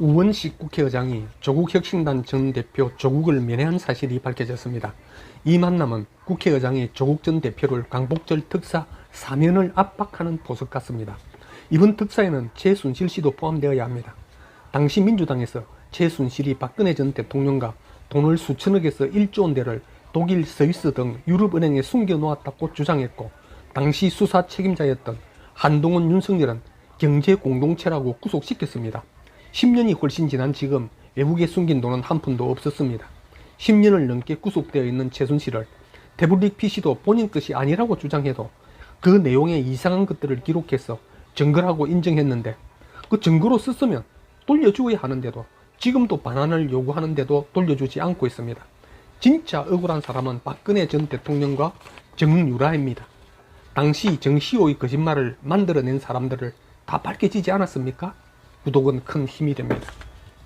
우원식 국회의장이 조국 혁신단 전 대표 조국을 면회한 사실이 밝혀졌습니다. 이 만남은 국회의장이 조국 전 대표를 광복절 특사 사면을 압박하는 보석 같습니다. 이번 특사에는 최순실 씨도 포함되어야 합니다. 당시 민주당에서 최순실이 박근혜 전 대통령과 돈을 수천억에서 1조 원대를 독일, 스위스 등 유럽은행에 숨겨놓았다고 주장했고 당시 수사 책임자였던 한동훈, 윤석열은 경제 공동체라고 구속시켰습니다. 10년이 훨씬 지난 지금 외국에 숨긴 돈은 한 푼도 없었습니다. 10년을 넘게 구속되어 있는 최순실을 태블릿 PC도 본인 것이 아니라고 주장해도 그 내용에 이상한 것들을 기록해서 증거라고 인정했는데 그 증거로 썼으면 돌려주어야 하는데도 지금도 반환을 요구하는데도 돌려주지 않고 있습니다. 진짜 억울한 사람은 박근혜 전 대통령과 정유라입니다. 당시 정시호의 거짓말을 만들어낸 사람들을 다 밝혀지지 않았습니까? 구독은 큰 힘이 됩니다.